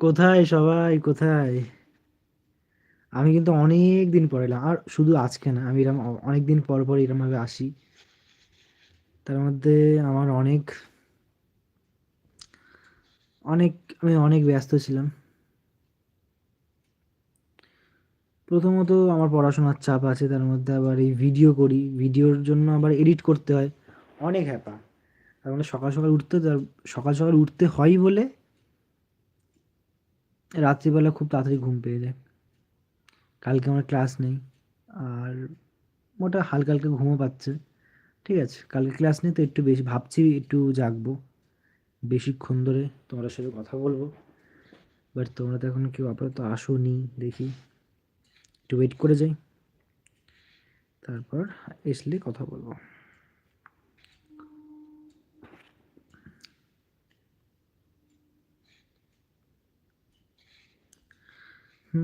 কোথায় সবাই? কোথায়? আমি কিন্তু অনেক দিন পর এলাম। আর শুধু আজকে না, আমি এরকম অনেক দিন পর পর এরকমভাবে আসি। তার মধ্যে আমার অনেক অনেক, আমি অনেক ব্যস্ত ছিলাম। প্রথমত আমার পড়াশোনার চাপ আছে, তার মধ্যে আবার এই ভিডিও করি। ভিডিওর জন্য আবার এডিট করতে হয়। অনেক হ্যাপা। তার মানে সকাল সকাল উঠতে সকাল সকাল উঠতে হয় বলে রাত্রিবেলা খুব তাড়াতাড়ি ঘুম পেয়ে যায়। কালকে আমার ক্লাস নেই, আর মোটা হালকা হালকা ঘুমও পাচ্ছে, ঠিক আছে? কালকে ক্লাস নেই, তো একটু বেশি ভাবছি, একটু জাগবো। বেশিক্ষণ ধরে তোমাদের সাথে কথা বলব বাট তোমরা তো এখন কেউ আপাতত আসো নি দেখি। একটু ওয়েট করে যাই, তারপর এসলে কথা বলব। ঘুম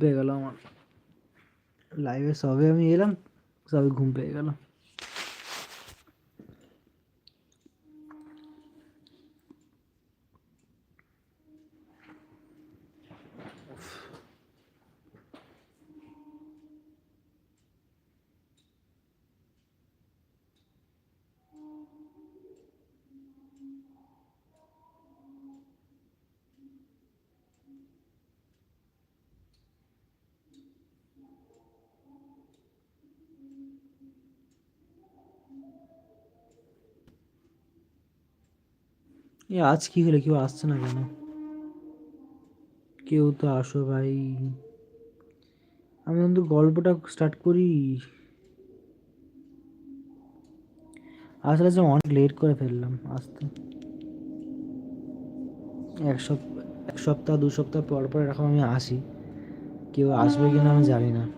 পেয়ে গেল আমার লাইভে সবে আমি এলাম সবে ঘুম পেয়ে গেল এ, আজ কি হলো? কেউ আসছে না কেন? কেউ তো আসো ভাই। আমি কিন্তু গল্পটা স্টার্ট করি। আসলে যে অনেক লেট করে ফেললাম, আসতে। এক সপ্তাহ এক সপ্তাহ, দু সপ্তাহ পর পর এরকম আমি আসি। কেউ আসবে কিনা আমি জানি না।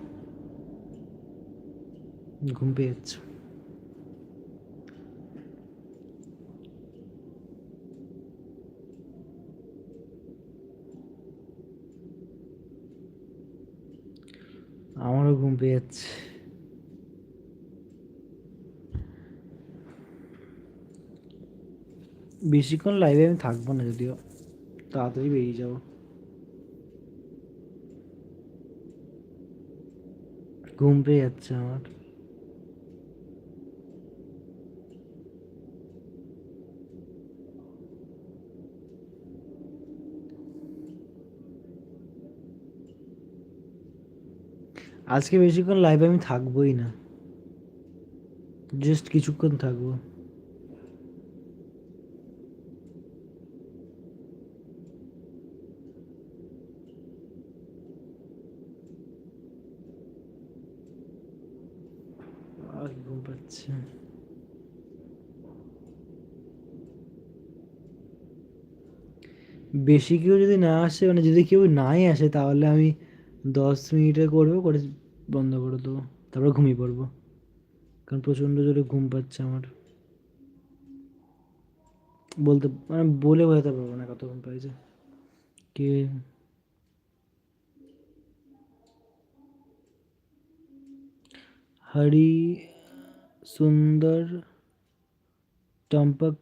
ঘুম পেয়ে যাচ্ছে। আমারও ঘুম পেয়ে যাচ্ছে। বেশিক্ষণ লাইভে আমি থাকব না যদিও, তাড়াতাড়ি বেরিয়ে যাব। ঘুম পেয়ে যাচ্ছে আমার। আজকে বেশিক্ষণ লাইভে আমি থাকবোই না। জাস্ট কিছুক্ষণ থাকব। বেশি কেউ যদি না আসে মানে যদি কেউ নাই আসে, তাহলে আমি দশ মিনিটে করব, করে বন্ধ করে দেবো। তারপর ঘুমিয়ে পড়ব। কারণ প্রচণ্ড জোরে ঘুম পাচ্ছে আমার। বলতে মানে বলে বোঝাতে পারব না কত ঘুম পাইছে কে? হরি সুন্দর টম্পক।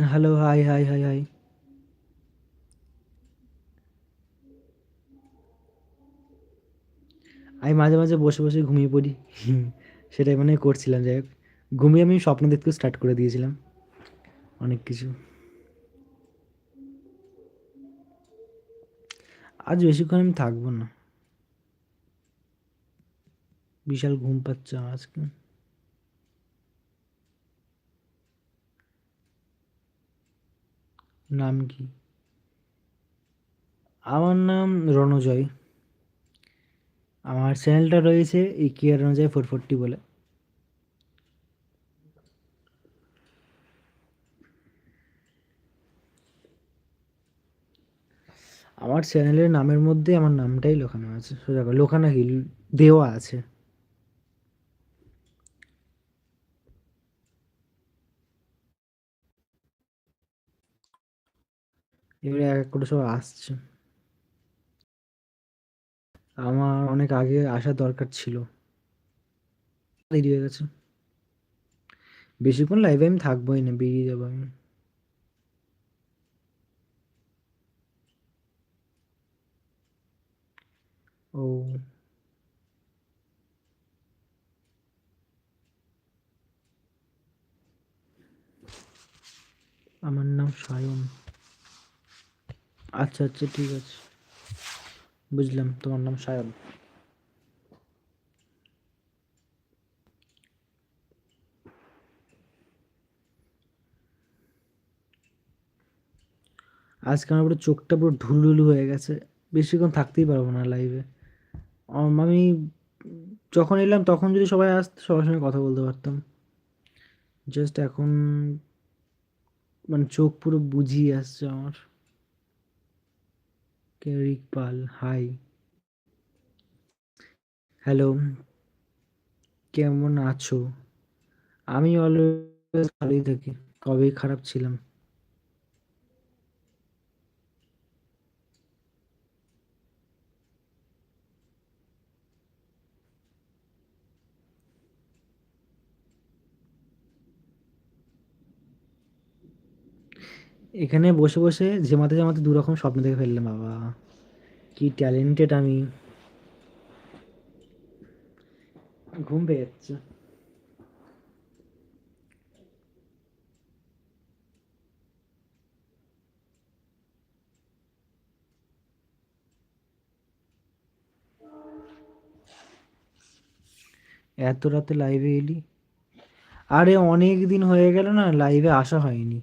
Hello hi hi hi hi আমি মাঝে মাঝে বসে বসে ঘুমিয়ে পড়ি। সেটাই মানে করছিলাম, যাই হোক। ঘুমিয়ে আমি স্বপ্ন দেখতে স্টার্ট করে দিয়েছিলাম। অনেক কিছু। আজ বেশিক্ষণ আমি থাকব না। বিশাল ঘুম পাচ্ছে আজকে। নাম কি? আমার নাম রণজয়। আমার চ্যানেলটা রয়েছে এই কেয়ার রণজয় ফোর ফোরটি বলে। আমার চ্যানেলের নামের মধ্যে আমার নামটাই লোকানো আছে। সোজা লোকানো কি? দেওয়া আছে। এবারে এক এক করে সব আসছে। আমার অনেক আগে আসার দরকার ছিল। দেরি হয়ে গেছে। বেশিক্ষণ লাইভে আমি থাকবোই না, বেরিয়ে যাব আমি। ও। আমার নাম সায়ন। আচ্ছা আচ্ছা ঠিক আছে। বুঝলাম, তোমার নাম সায়ন। আজকে আমার পুরো চোখটা পুরো ঢুলঢুলু হয়ে গেছে। বেশিক্ষণ থাকতেই পারব না লাইভে আমি যখন এলাম তখন যদি সবাই আসতো, সবার সঙ্গে কথা বলতে পারতাম। জাস্ট এখন মানে চোখ পুরো বুঝিয়ে আসছে আমার। কেরিক পাল হাই হ্যালো কেমন আছো? আমি অলওয়েজ ভালোই থাকি কবেই খারাপ ছিলাম? এখানে বসে বসে ঝেমাতে ঝেমাতে দু রকম স্বপ্ন দেখে ফেললাম, বাবা। কি ট্যালেন্টেড আমি। ঘুম পেয়ে যাচ্ছে। এত রাতে লাইভে এলি? আরে, অনেক দিন হয়ে গেল না লাইভে আসা হয়নি।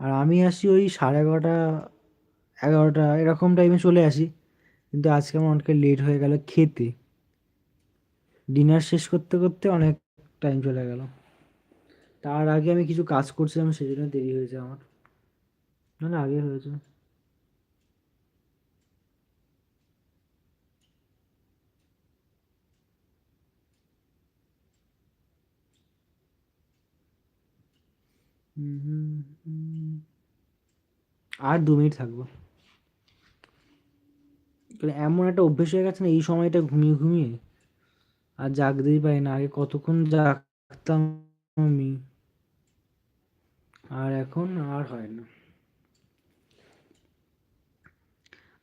আর আমি আসি ওই সাড়ে এগারোটা এগারোটা, এরকম টাইমে চলে আসি। কিন্তু আজকে আমার অনেকটা লেট হয়ে গেল খেতে। ডিনার শেষ করতে করতে অনেক টাইম চলে গেল। তার আগে আমি কিছু কাজ করছিলাম সেই জন্য দেরি হয়েছে আমার। না, আগে হয়েছে। আর দু মিনিট থাকব। এমন একটা অভ্যেস হয়ে গেছে না, এই সময়টা ঘুমিয়ে ঘুমিয়ে? আর জাগতেই পারি না, আগে কতক্ষণ জাগতাম আমি? আর এখন আর হয় না।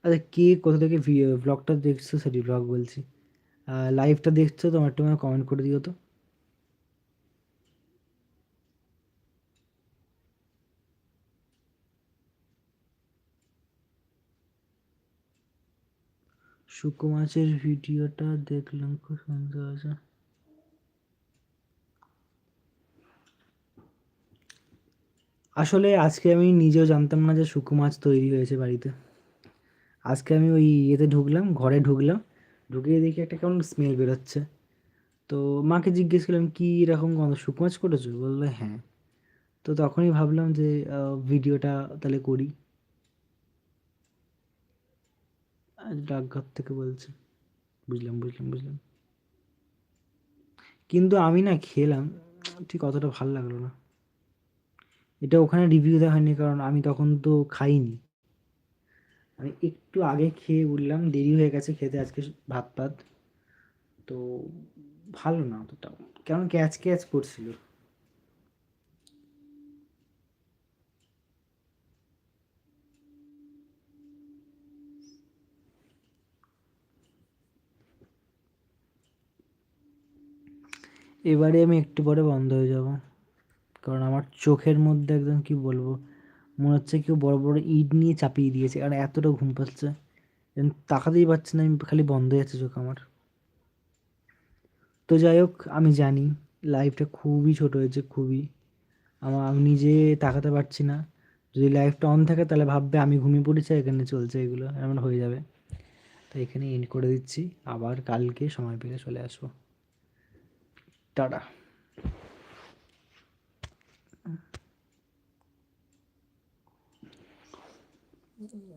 আচ্ছা কে কোথা থেকে ব্লগটা দেখছ? সরি ব্লগ বলছি। লাইভটা দেখছ? তোমার একটু কমেন্ট করে দিও তো। শুকো মাছের ভিডিওটা দেখলাম খুব সুন্দর আছে আসলে আজকে আমি নিজেও জানতাম না যে শুকো মাছ তৈরি হয়েছে বাড়িতে। আজকে আমি ওই ইয়েতে ঢুকলাম, ঘরে ঢুকলাম, ঢুকিয়ে দেখি একটা কেমন স্মেল বেরোচ্ছে। তো মাকে জিজ্ঞেস করলাম, কী এরকম গন্ধ? শুকো মাছ করেছ? বলল হ্যাঁ। তো তখনই ভাবলাম যে ভিডিওটা তাহলে করি। ডাকঘর থেকে বলছে। বুঝলাম বুঝলাম বুঝলাম। কিন্তু আমি না খেলাম, ঠিক অতটা ভালো লাগল না। এটা ওখানে রিভিউ দেওয়া হয়নি, কারণ আমি তখন তো খাইনি। আমি একটু আগে খেয়ে উঠলাম, দেরি হয়ে গেছে খেতে, আজকে ভাত ভাত তো ভালো না অতটা কেমন ক্যাচ ক্যাচ করছিল। এবারে আমি একটু পরে বন্ধ হয়ে যাব। কারণ আমার চোখের মধ্যে একদম কি বলব, মনে হচ্ছে কেউ বড় বড় ইট নিয়ে চাপিয়ে দিয়েছে কারণ এতটা ঘুম পাচ্ছে। তাকাতেই পারছে না, আমি খালি বন্ধ হয়ে যাচ্ছে চোখ আমার। তো যাই হোক, আমি জানি লাইফটা খুবই ছোট হয়েছে, খুবই। আমার আমি নিজে তাকাতে পারছি না। যদি লাইফটা অন থাকে, তাহলে ভাববে আমি ঘুমিয়ে পড়েছি এখানে চলছে এগুলো, এমন হয়ে যাবে। তো এখানে এন্ড করে দিচ্ছি। আবার কালকে সময় পেলে চলে আসব। Tada.